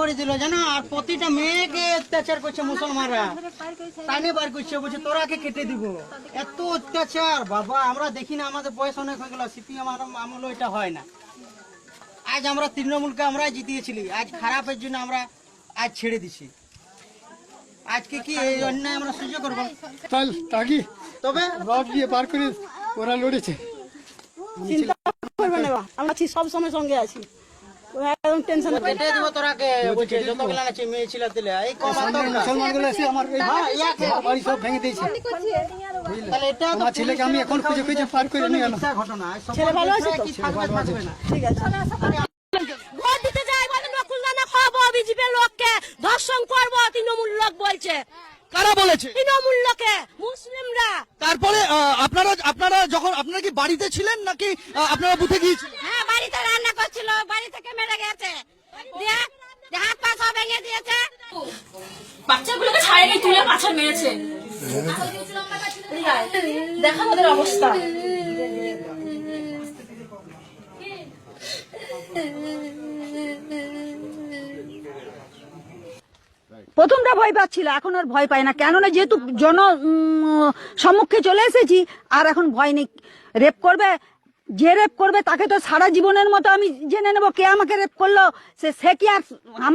করে দিল জানো? আর প্রতিটা মেয়েকে অত্যাচার করছে মুসলমানরা। টানে বার করছে বলছে তোরাকে কেটে দিব। এত অত্যাচার। বাবা আমরা দেখি না আমাদের বয়স অনেক হয়ে গেল সিপিএম আমল এটা হয় না। আজ আমরা তৃণমূলকে আমরা জিতিয়েছিলি। আজ খারাপের জন্য আমরা আজ ছেড়ে দিছি। আজকে কি এই অন্যায় আমরা সহ্য করব? তাকি তবে রড দিয়ে পার করে ওরা লড়েছে। চিন্তা করবে না আমরা সব সময় সঙ্গে আছি। টেনশন কেটে দিব তোরাকে বলছে যতগুলা আছে মেয়ে ছিল দিলে এই কম মুসলমান এসে আমার এই হ্যাঁ ইয়াকে। বাড়ি সব ভেঙে দিয়েছে। তাহলে এটা আমার ছেলেকে আমি এখন খুঁজে খুঁজে পার করে নিয়ে এলাম মিথ্যা ঘটনা ছেলে ভালো আছে তো? কি থাকবে থাকবে না। ঠিক আছে। ভোট দিতে যাই বলে নকুলদানা খাব বিজেপির লোককে। ধর্ষণ করব তৃণমূল লোক বলছে। কারা বলেছে? তৃণমূল লোকে মুসলিমরা। তারপরে আহ, আপনারা আপনারা যখন আপনারা কি বাড়িতে ছিলেন নাকি আপনারা বুথে গিয়েছিলেন হ্যাঁ বাড়িতে রান্না করছিল বাড়ি থেকে মেরে গেছে দিয়ে দিয়ে হাত পা সব ভেঙে দিয়েছে বাচ্চাগুলোকে ছাড়েনি তুলে মেরেছে। দেখা ওদের অবস্থা। প্রথমটা ভয় পাচ্ছিল, এখন আর ভয় পাই না। কেননা যেহেতু জন সম্মুখে চলে এসেছি, আর এখন ভয় নেই। রেপ করবে যে রেপ করবে তাকে তো সারা জীবনের মতো আমি জেনে নেব কে আমাকে রেপ করল। সে সে কি আর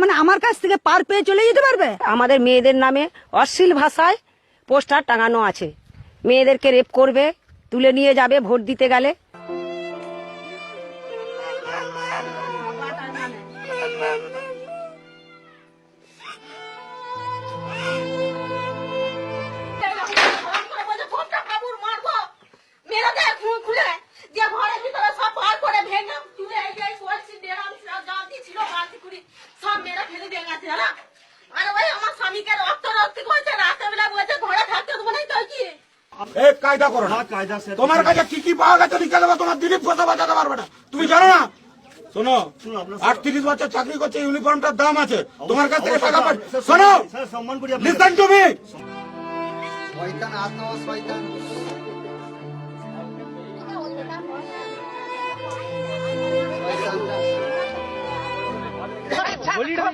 মানে আমার কাছ থেকে পার পেয়ে চলে যেতে পারবে? আমাদের মেয়েদের নামে অশ্লীল ভাষায় পোস্টার টাঙানো আছে। মেয়েদেরকে রেপ করবে, তুলে নিয়ে যাবে, ভোট দিতে গেলে। এই কায়দা করো না। তোমার কাছে কি কি পাওয়া গেছে লিখে দেবো তোমার দিলীপ কথা বাঁচাতে পারবে না। তুমি জানো না? শোনো আটত্রিশ বছর চাকরি করছে ইউনিফর্মটার দাম আছে। তোমার কাছ থেকে টাকা পাই শোনো! লিসন টু মি শয়তান আত্মা শয়তান।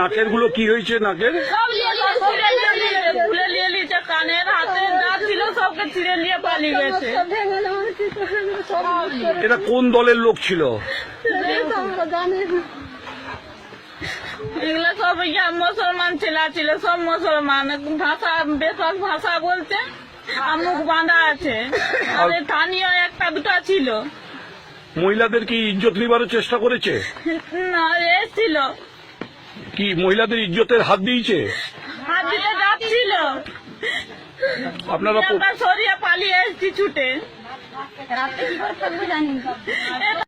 নাকেরগুলো কি হয়েছে নাকের? কানের হাতে যা ছিল সবকে ছিঁড়ে নিয়ে পালিয়ে গেছে। এটা কোন দলের লোক ছিল? এগুলো সব ইয়া মুসলমান ছেলা ছিল সব মুসলমান। ভাষা বেশক ভাষা বলছে আমুক বাঁধা আছে। আর স্থানীয় একটা দুটো ছিল। মহিলাদের কি ইজ্জত নিবারের চেষ্টা করেছে? না এসছিল কি মহিলাদের ইজ্জতের হাত দিয়েছে? হাত দিতে যাচ্ছিল। আপনারা সরিয়ে পালিয়ে এসছি ছুটে।